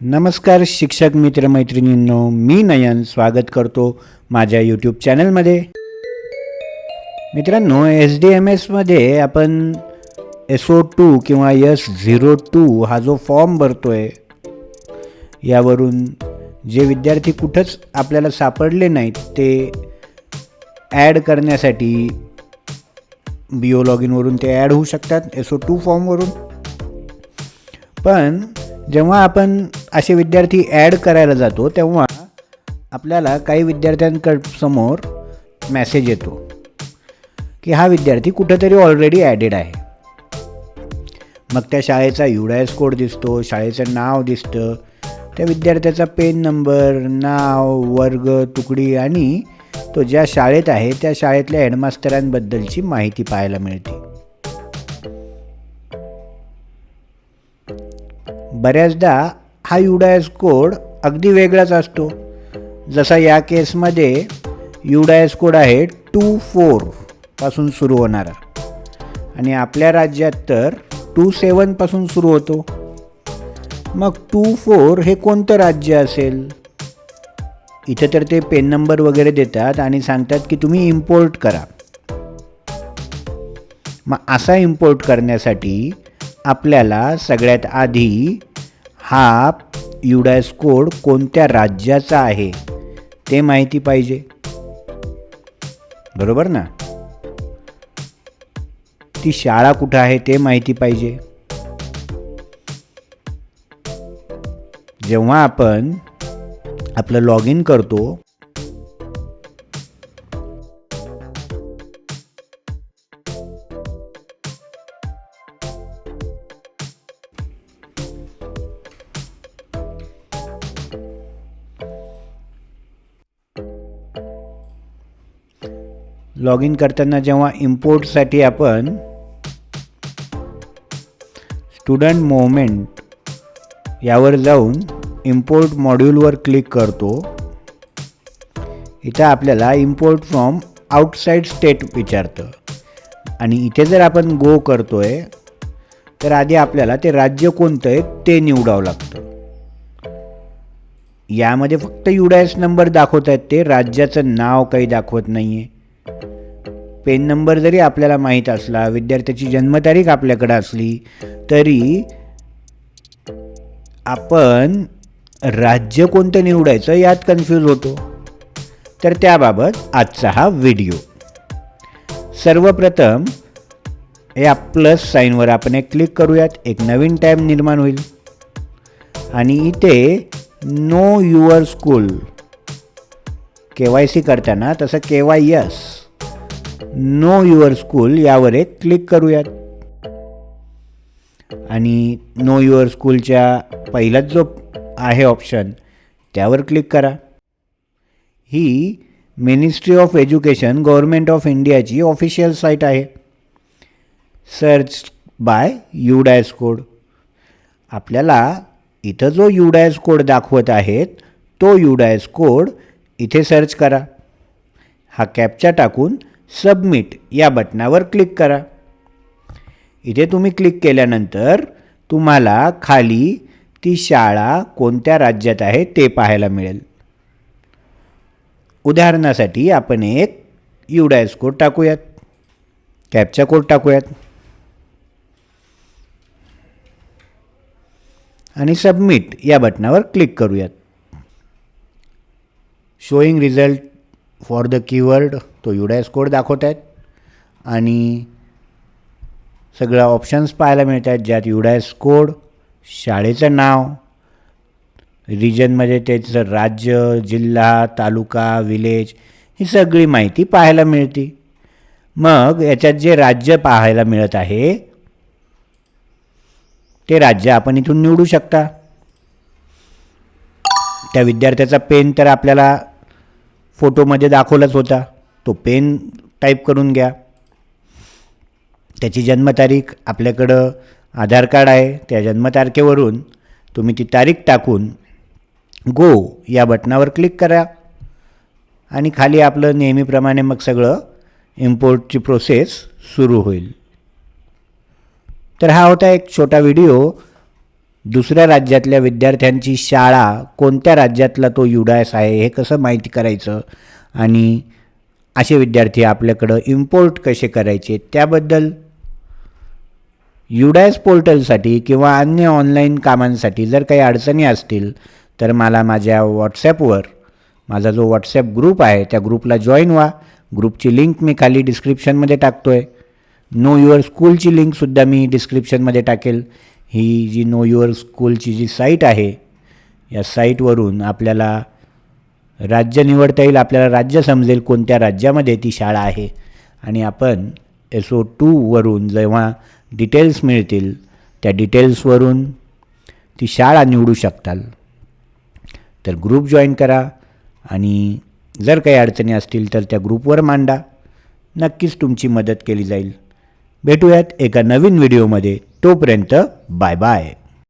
नमस्कार शिक्षक मित्रमैत्रिणींनो मी नयन स्वागत करतो माझ्या यूट्यूब चॅनलमध्ये मित्रांनो एस डी एम एसमध्ये आपण एस ओ टू किंवा एस झिरो टू हा जो फॉर्म भरतो आहे यावरून जे विद्यार्थी कुठंच आपल्याला सापडले नाहीत ते ॲड करण्यासाठी बी ओ लॉग इनवरून ते ॲड होऊ शकतात एस ओ टू फॉर्मवरून पण जेव्हा आपण असे विद्यार्थी ॲड करायला जातो तेव्हा आपल्याला काही विद्यार्थ्यांकड समोर मॅसेज येतो की हा विद्यार्थी कुठंतरी ऑलरेडी ॲडेड आहे. मग त्या शाळेचा युडायस कोड दिसतो शाळेचं नाव दिसतं त्या विद्यार्थ्याचा पेन नंबर नाव वर्ग तुकडी आणि तो ज्या शाळेत आहे त्या शाळेतल्या हेडमास्तरांबद्दलची माहिती पाहायला मिळते. बऱ्याचदा हा युडायस कोड अगदी वेगळाच असतो. जसा या केसमध्ये युडायस कोड आहे टू फोरपासून सुरू होणारा. आणि आपल्या राज्यात तर टू सेवनपासून सुरू होतो. मग टू फोर हे कोणतं राज्य असेल? इथं तर ते पेन नंबर वगैरे देतात आणि सांगतात की तुम्ही इम्पोर्ट करा. मग असा इम्पोर्ट करण्यासाठी आपल्याला सगळ्यात आधी हा युडायस कोड कोणत्या राज्याचा आहे? ते माहिती पाहिजे. बरोबर ना? ती शाळा कुठं आहे ते माहिती पाहिजे. जेव्हा आपण आपलं लॉग इन करतो लॉग इन करताना जेव्हा इम्पोर्टसाठी आपण स्टुडंट मोवमेंट यावर जाऊन इम्पोर्ट मॉड्यूलवर क्लिक करतो. इथं आपल्याला इम्पोर्ट फ्रॉम आउटसाईड स्टेट विचारतं. आणि इथे जर आपण गो करतो आहे तर आधी आपल्याला ते राज्य कोणतं आहे ते निवडावं लागतं. यामध्ये फक्त यू एस नंबर दाखवत आहेत ते राज्याचं नाव काही दाखवत नाही आहे पेन नंबर जरी आपल्याला माहीत असला विद्यार्थ्याची जन्मतारीख आपल्याकडे असली तरी आपण राज्य कोणतं निवडायचं यात कन्फ्यूज होतो. तर त्याबाबत आजचा हा व्हिडिओ सर्वप्रथम या प्लस साईनवर आपण एक क्लिक करूयात. एक नवीन टॅब निर्माण होईल. आणि इथे know your school K Y C करताना तसं K Y yes. Know your school यावर एक क्लिक करूयात. आणि नो युअर स्कूलच्या पहिलाच जो आहे ऑप्शन त्यावर क्लिक करा. ही ministry of education government of इंडियाची ऑफिशियल साईट आहे. सर्च बाय युडायस कोड आपल्याला इथं जो युडायस कोड दाखवत आहेत तो युडायस कोड इथे सर्च करा. हा कॅपचा टाकून सबमिट या बटनावर क्लिक करा. इथे तुम्ही क्लिक केल्यानंतर तुम्हाला खाली ती शाळा कोणत्या राज्यात आहे ते पाहायला मिळेल. उदाहरणासाठी आपण एक युडायस कोड टाकूयात. कॅपचा कोड टाकूयात. आणि सबमिट या बटनावर क्लिक करूयात. Showing result for the keyword तो युडायस कोड दाखवत आहेत आणि सगळ्या ऑप्शन्स पाहायला मिळत आहेत ज्यात युडायस कोड शाळेचं नाव रिजनमध्ये त्याचं राज्य जिल्हा तालुका विलेज ही सगळी माहिती पाहायला मिळते. मग याच्यात जे राज्य पाहायला मिळत आहे ते राज्य आपण इथून निवडू शकता. त्या विद्यार्थ्याचा पेन तर आपल्याला फोटोमध्ये दाखवलाच होता. तो पेन टाईप करून घ्या. त्याची जन्मतारीख आपल्याकडं आधार कार्ड आहे त्या जन्मतारखेवरून तुम्ही ती तारीख टाकून गो या बटनावर क्लिक करा. आणि खाली आपलं नेहमीप्रमाणे मग सगळं इम्पोर्टची प्रोसेस सुरू होईल. तर हा होता एक छोटा व्हिडिओ दुसऱ्या राज्यातल्या विद्यार्थ्यांची शाळा कोणत्या राज्यातला तो युडायस आहे हे कसं माहिती करायचं? आणि असे विद्यार्थी आपल्याकडं इम्पोर्ट कसे करायचे त्याबद्दल युडायस पोर्टलसाठी किंवा अन्य ऑनलाईन कामांसाठी जर काही अडचणी असतील तर मला माझ्या व्हॉट्सॲपवर माझा जो व्हॉट्सॲप ग्रुप आहे त्या ग्रुपला जॉईन व्हा. ग्रुपची लिंक मी खाली डिस्क्रिप्शनमध्ये टाकतो आहे नो युअर स्कूलची लिंकसुद्धा मी डिस्क्रिप्शनमध्ये टाकेल. ही जी नो युअर स्कूलची जी साईट आहे या साईटवरून आपल्याला राज्य निवडता येईल आपल्याला राज्य समजेल कोणत्या राज्यामध्ये ती शाळा आहे. आणि आपण एस ओ टूवरून जेव्हा डिटेल्स मिळतील त्या डिटेल्सवरून ती शाळा निवडू शकताल. तर ग्रुप जॉईन करा आणि जर काही अडचणी असतील तर त्या ग्रुपवर मांडा. नक्कीच तुमची मदत केली जाईल. भेटूयात एका नवीन व्हिडिओमध्ये तोपर्यंत बाय बाय